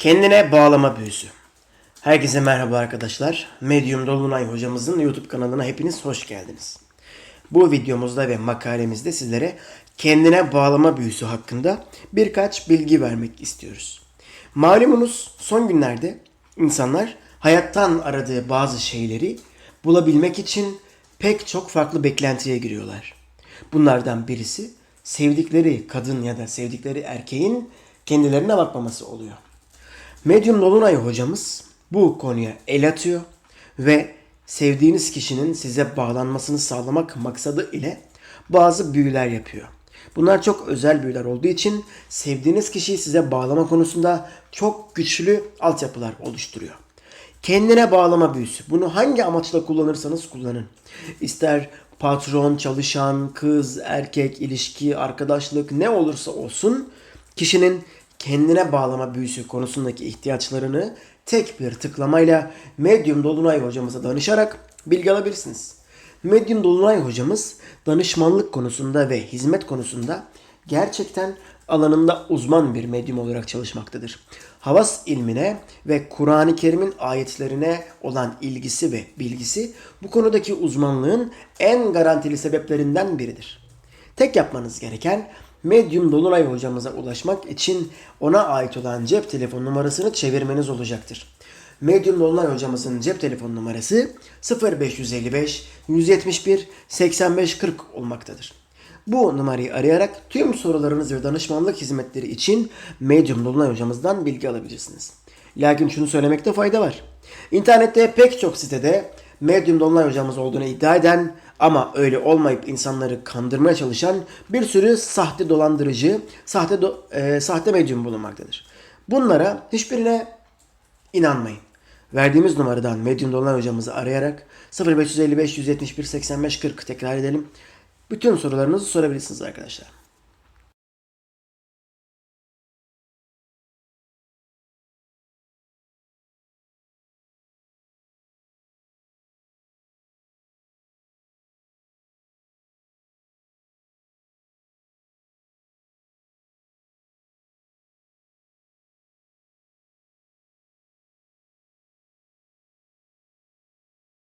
Kendine bağlama büyüsü. Herkese merhaba arkadaşlar. Medium Dolunay hocamızın YouTube kanalına hepiniz hoş geldiniz. Bu videomuzda ve makalemizde sizlere kendine bağlama büyüsü hakkında birkaç bilgi vermek istiyoruz. Malumunuz son günlerde insanlar hayattan aradığı bazı şeyleri bulabilmek için pek çok farklı beklentiye giriyorlar. Bunlardan birisi sevdikleri kadın ya da sevdikleri erkeğin kendilerine bakmaması oluyor. Medyum Dolunay hocamız bu konuya el atıyor ve sevdiğiniz kişinin size bağlanmasını sağlamak maksadı ile bazı büyüler yapıyor. Bunlar çok özel büyüler olduğu için sevdiğiniz kişiyi size bağlama konusunda çok güçlü altyapılar oluşturuyor. Kendine bağlama büyüsü. Bunu hangi amaçla kullanırsanız kullanın. İster patron, çalışan, kız, erkek, ilişki, arkadaşlık ne olursa olsun kişinin kendine bağlama büyüsü konusundaki ihtiyaçlarını tek bir tıklamayla Medium Dolunay hocamıza danışarak bilgi alabilirsiniz. Medium Dolunay hocamız danışmanlık konusunda ve hizmet konusunda gerçekten alanında uzman bir medyum olarak çalışmaktadır. Havas ilmine ve Kur'an-ı Kerim'in ayetlerine olan ilgisi ve bilgisi bu konudaki uzmanlığın en garantili sebeplerinden biridir. Tek yapmanız gereken Medium Dolunay hocamıza ulaşmak için ona ait olan cep telefon numarasını çevirmeniz olacaktır. Medium Dolunay hocamızın cep telefon numarası 0555 171 85 40 olmaktadır. Bu numarayı arayarak tüm sorularınız ve danışmanlık hizmetleri için Medium Dolunay hocamızdan bilgi alabilirsiniz. Lakin şunu söylemekte fayda var. İnternette pek çok sitede Medium Dolunay hocamız olduğunu iddia eden ama öyle olmayıp insanları kandırmaya çalışan bir sürü sahte dolandırıcı, sahte do- e, sahte medyum bulunmaktadır. Bunlara hiçbirine inanmayın. Verdiğimiz numaradan Medium Dolunay hocamızı arayarak 0555 171 85 40 tekrar edelim. Bütün sorularınızı sorabilirsiniz arkadaşlar.